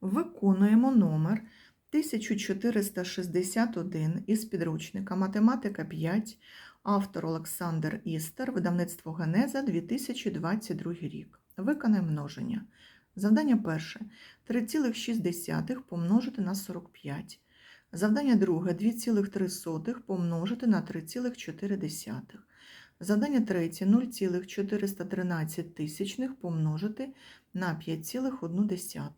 Виконуємо номер 1461 із підручника Математика 5, автор Олександр Істер, видавництво Генеза 2022 рік. Виконаємо множення. Завдання перше 3,6 помножити на 45. Завдання друге 2,3 помножити на 3,4. Завдання третє 0,413 тисячних помножити на 5,1.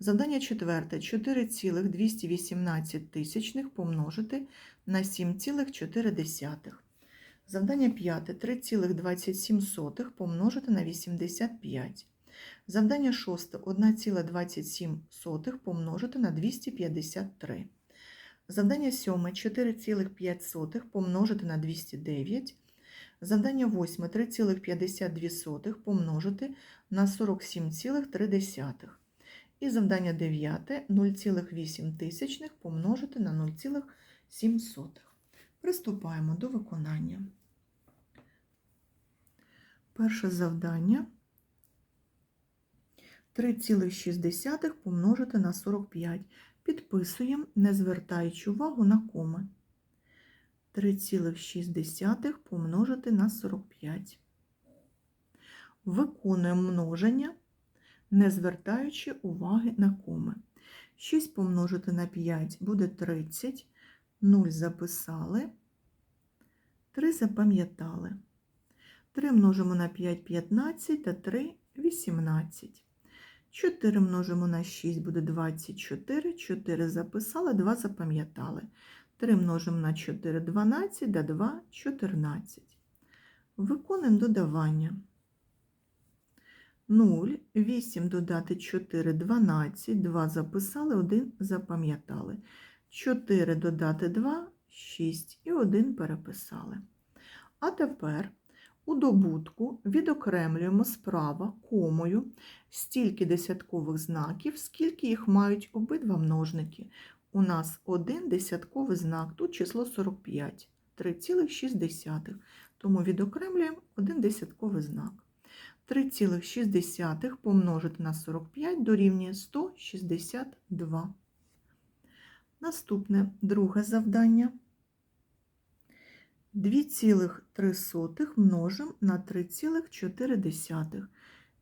Завдання четверте 4,218 тисячних помножити на 7,4. Завдання п'яте 3,27 помножити на 85. Завдання шосте 1,27 помножити на 253. Завдання сьоме 4,5 помножити на 209. Завдання восьме 3,52 помножити на 47,3. І завдання дев'яте 0,8 помножити на 0,7. Приступаємо до виконання. Перше завдання 3,6 помножити на 45. Підписуємо, не звертаючи увагу на коми. 3,6 помножити на 45. Виконуємо множення, не звертаючи уваги на коми. 6 помножити на 5 буде 30, 0 записали, 3 запам'ятали. 3 множимо на 5 15 та 3 18. 4 множимо на 6 буде 24, 4 записали, 2 запам'ятали. 3 множимо на 4 12, да 2 14. Виконуємо додавання. 0, 8 додати 4 12, 2 записали, 1 запам'ятали. 4 додати 2 6 і 1 переписали. А тепер у добутку відокремлюємо справа комою стільки десяткових знаків, скільки їх мають обидва множники. У нас один десятковий знак, тут число 45, 3,6. Тому відокремлюємо один десятковий знак. 3,6 помножити на 45 дорівнює 162. Наступне друге завдання. 2,3 множимо на 3,4.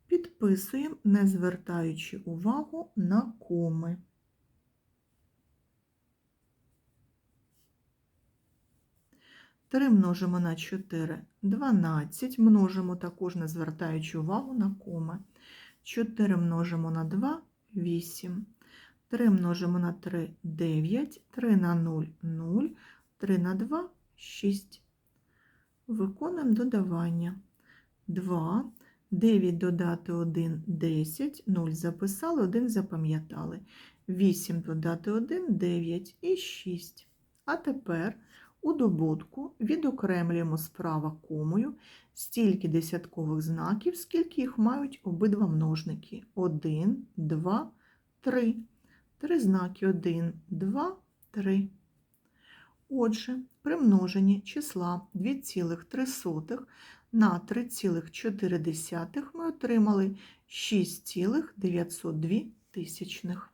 Підписуємо, не звертаючи увагу на коми. Три множимо на 4 12, множимо також не звертаючи увагу на коми. 4 множимо на 2 8. 3 множимо на 3 9, 3 на 0 0, 3 на 2 6. Виконуємо додавання. 2, 9 додати 1 10, 0 записали, 1 запам'ятали. 8 додати 1 9 і 6. А тепер у добутку відокремлюємо справа комою стільки десяткових знаків, скільки їх мають обидва множники. 1, 2, 3. Три знаки 1, 2, 3. Отже, при множенні числа 2,3 на 3,4 ми отримали 6,902.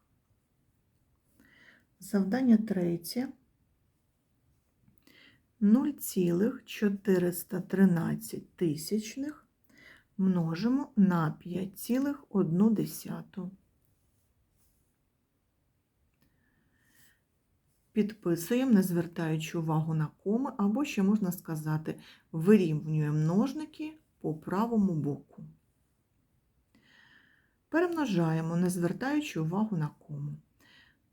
Завдання третє. 0,413 тисячних множимо на 5,1. Підписуємо, не звертаючи увагу на коми, або ще можна сказати, вирівнюємо множники по правому боку. Перемножаємо, не звертаючи увагу на кому.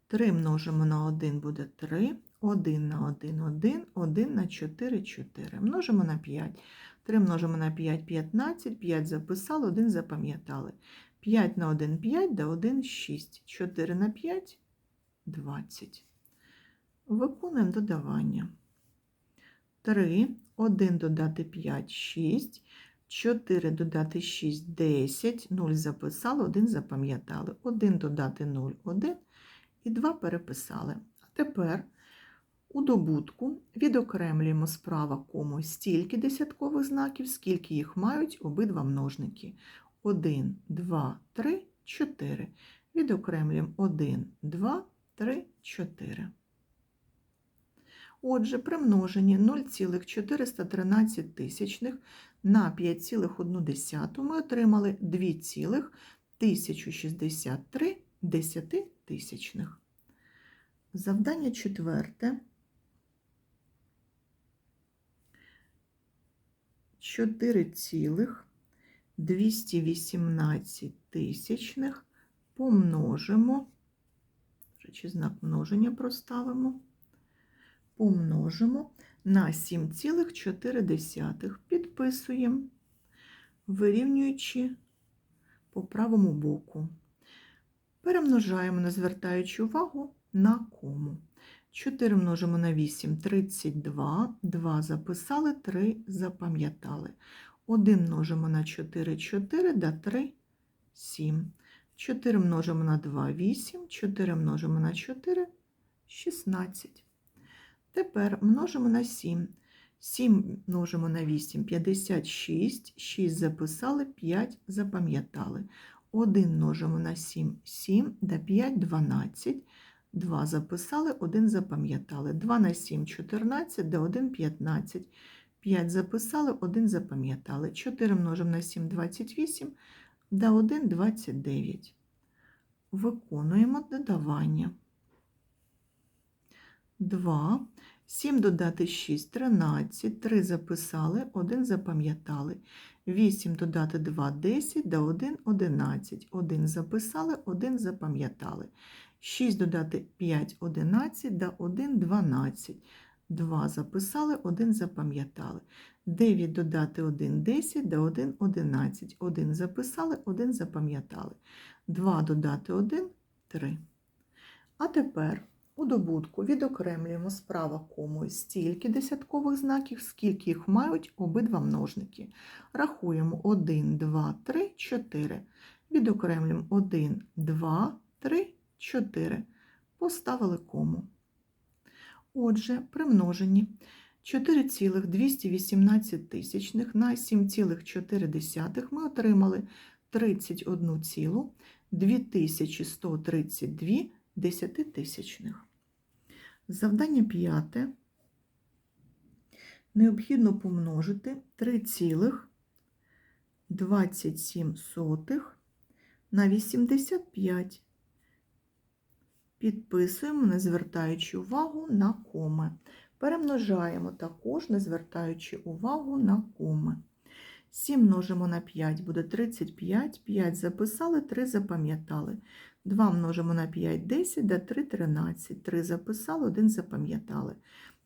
3 множимо на 1 буде 3, 1 на 1 1, 1 на 4 4. Множимо на 5. 3 множимо на 5 15, 5 записали, 1 запам'ятали. 5 на 1 5, да 1 6. 4 на 5 20. Виконуємо додавання. 3, 1 додати 5 6, 4 додати 6 10, 0 записали, 1 запам'ятали. 1 додати 0 1 і 2 переписали. А тепер у добутку відокремлюємо справа кому стільки десяткових знаків, скільки їх мають обидва множники. 1, 2, 3, 4. Відокремлюємо 1, 2, 3, 4. Отже, при множенні 0,413 тисячних на 5,1 ми отримали 2,1063 десятитисячних. Завдання четверте. 4,218 тисячних помножимо, речі, знак множення проставимо, помножимо на 7,4. Підписуємо, вирівнюючи по правому боку. Перемножаємо, не звертаючи увагу на кому. 4 множимо на 8 32, 2 записали, 3 запам'ятали. 1 множимо на 4 4, да 3 7. 4 множимо на 2 8, 4 множимо на 4 16. Тепер множимо на 7. 7 множимо на 8 56, 6 записали, 5 запам'ятали. 1 множимо на 7 7, да 5 12. 2 записали, 1 запам'ятали. 2 на 7 14, де 1 15. 5 записали, 1 запам'ятали. 4 множимо на 7 28, де 1 29. Виконуємо додавання. 2. 7 додати 6 13. 3 записали, 1 запам'ятали. 8 додати 2 10, де 1 11. 1 записали, 1 запам'ятали. 6 додати 5 11, да 1 12. 2 записали, 1 запам'ятали. 9 додати 1 10, да 1 11. 1 записали, 1 запам'ятали. 2 додати 1 3. А тепер у добутку відокремлюємо справа комою стільки десяткових знаків, скільки їх мають обидва множники. Рахуємо 1, 2, 3, 4. Відокремлюємо 1, 2, 3, 4. Поставили кому. Отже, при множенні 4,218 тисячних на 7,4 ми отримали 31,2132 десятитисячних. Завдання п'яте. Необхідно помножити 3,27 на 85. Підписуємо, не звертаючи увагу на коми. Перемножаємо також, не звертаючи увагу на коми. 7 множимо на 5 буде 35, 5 записали, 3 запам'ятали. 2 множимо на 5 10, да 3 13, 3 записали, 1 запам'ятали.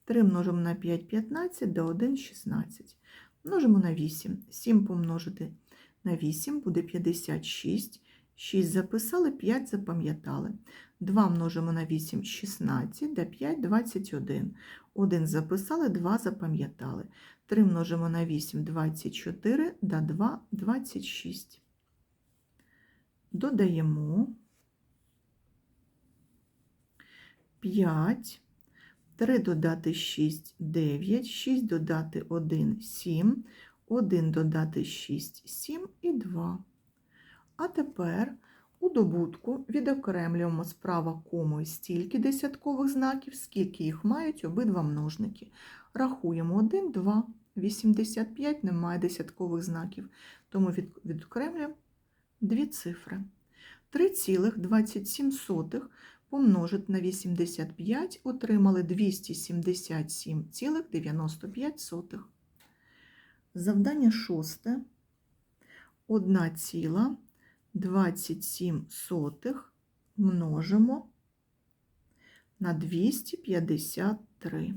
3 множимо на 5 15, да 1 16. Множимо на 8. 7 помножити на 8 буде 56. 6 записали, 5 запам'ятали. 2 множимо на 8 16, да 5 21. 1 записали, 2 запам'ятали. 3 множимо на 8 24, да 2 26. Додаємо 5, 3 додати 6 9, 6 додати 1 7, 1 додати 6 7 і 2. А тепер у добутку відокремлюємо справа комою стільки десяткових знаків, скільки їх мають обидва множники. Рахуємо 1, 2, 85 немає десяткових знаків, тому від- відокремлюємо дві цифри. 3,27 помножити на 85 отримали 277,95. Завдання шосте. 1,27 множимо на 253.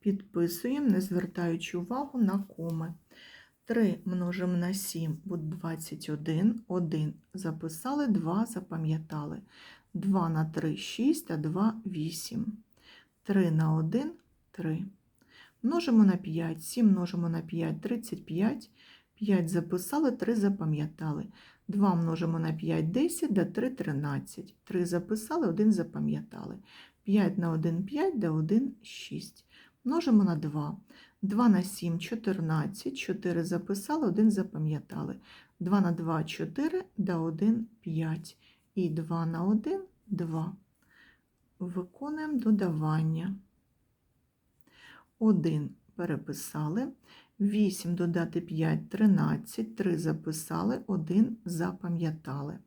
Підписуємо, не звертаючи увагу на коми. 3 множимо на 7 буде 21, 1 записали, 2 запам'ятали. 2 на 3 6, а 2 8. 3 на 1 3. Множимо на 5, 7 множимо на 5 35. 5 записали, 3 запам'ятали. 2 множимо на 5 10, да 3 13. 3 записали, 1 запам'ятали. 5 на 1 5, да 1 6. Множимо на 2. 2 на 7 14, 4 записали, 1 запам'ятали. 2 на 2 4, да 1 5. І 2 на 1 2. Виконуємо додавання. 1 переписали. 8 додати 5 13, 3 записали, 1 запам'ятали.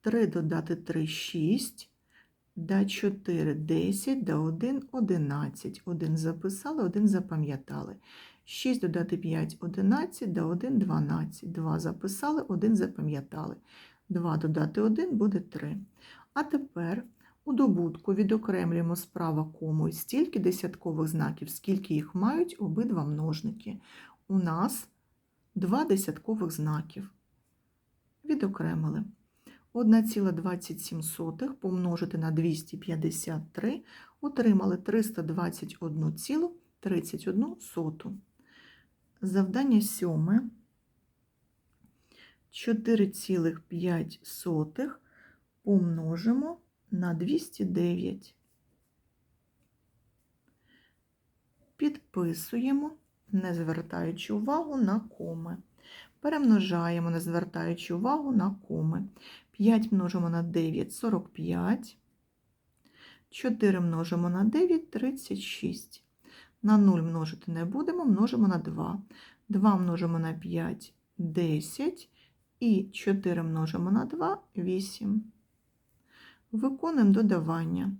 3 додати 3 6, да 4 10, да 1 11. 1 записали, 1 запам'ятали. 6 додати 5 11, да 1 12. 2 записали, 1 запам'ятали. 2 додати 1 буде 3. А тепер у добутку відокремлюємо справа комою стільки десяткових знаків, скільки їх мають обидва множники. У нас два десяткових знаків. Відокремили. 1,27 помножити на 253 отримали 321,31. Завдання сьоме. 4,5 помножимо на 209. Підписуємо, не звертаючи увагу на коми. Перемножаємо, не звертаючи увагу на коми. 5 множимо на 9 45. 4 множимо на 9 36. На 0 множити не будемо, множимо на 2. 2 множимо на 5 10. І 4 множимо на 2 8. Виконуємо додавання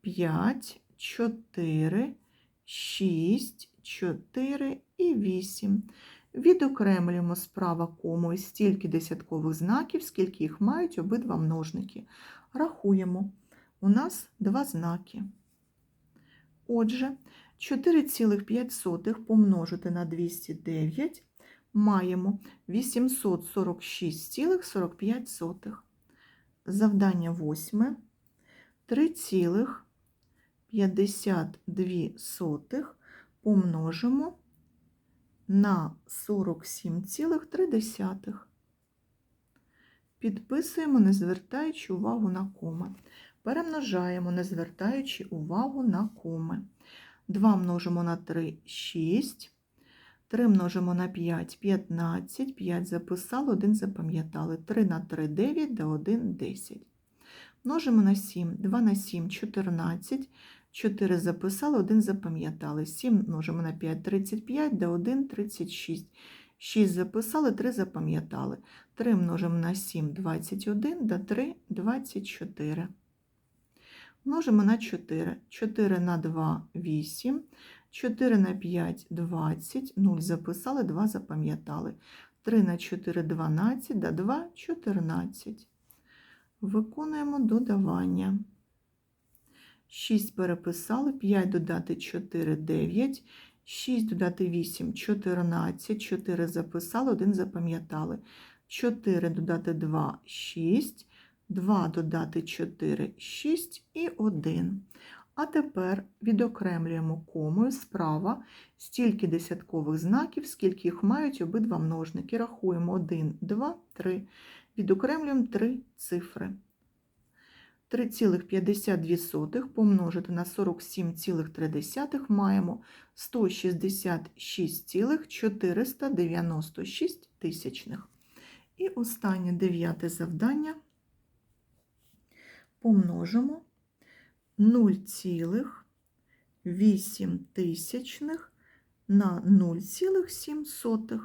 5, 4, 6, 4 і 8. Відокремлюємо справа комою стільки десяткових знаків, скільки їх мають обидва множники. Рахуємо. У нас два знаки. Отже, 4,5 помножити на 209 маємо 846,45. Завдання восьме. 3,52 помножимо на 47,3. Підписуємо, не звертаючи увагу на коми. Перемножаємо, не звертаючи увагу на коми. 2 множимо на 3 6. 3 множимо на 5 15, 5 записали, 1 запам'ятали. 3 на 3 9, да 1 10. Множимо на 7, 2 на 7 14, 4 записали, 1 запам'ятали. 7 множимо на 5 35, да 1 36. 6 записали, 3 запам'ятали. 3 множимо на 7 21, да 3 24. Множимо на 4. 4 на 2 8. 4 на 5 20, 0 записали, 2 запам'ятали. 3 на 4 12, да 2 14. Виконуємо додавання. 6 переписали, 5 додати 4 9, 6 додати 8 14, 4 записали, 1 запам'ятали. 4 додати 2 6, 2 додати 4 6 і 1. А тепер відокремлюємо комою справа стільки десяткових знаків, скільки їх мають обидва множники. Рахуємо 1, 2, 3. Відокремлюємо 3 цифри. 3,52 помножити на 47,3 маємо 166,496 тисячних. І останнє дев'яте завдання помножимо 0,8 тисячних на 0,7.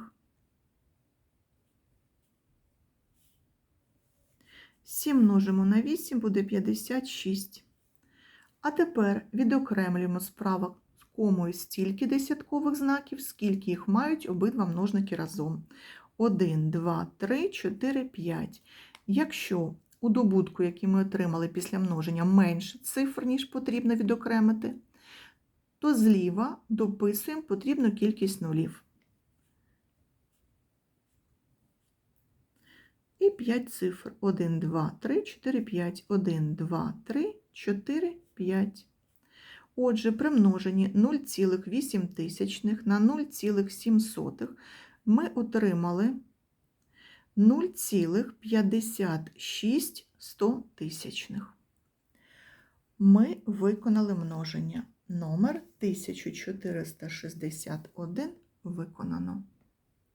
7 множимо на 8 буде 56. А тепер відокремлюємо справа комою стільки десяткових знаків, скільки їх мають обидва множники разом. 1, 2, 3, 4, 5. Якщо у добутку, який ми отримали після множення, менше цифр, ніж потрібно відокремити, то зліва дописуємо потрібну кількість нулів. І 5 цифр. 1, 2, 3, 4, 5. 1, 2, 3, 4, 5. Отже, при множенні 0,8 на 0,7 ми отримали 0,56 тисячних. Ми виконали множення. Номер 1461 виконано.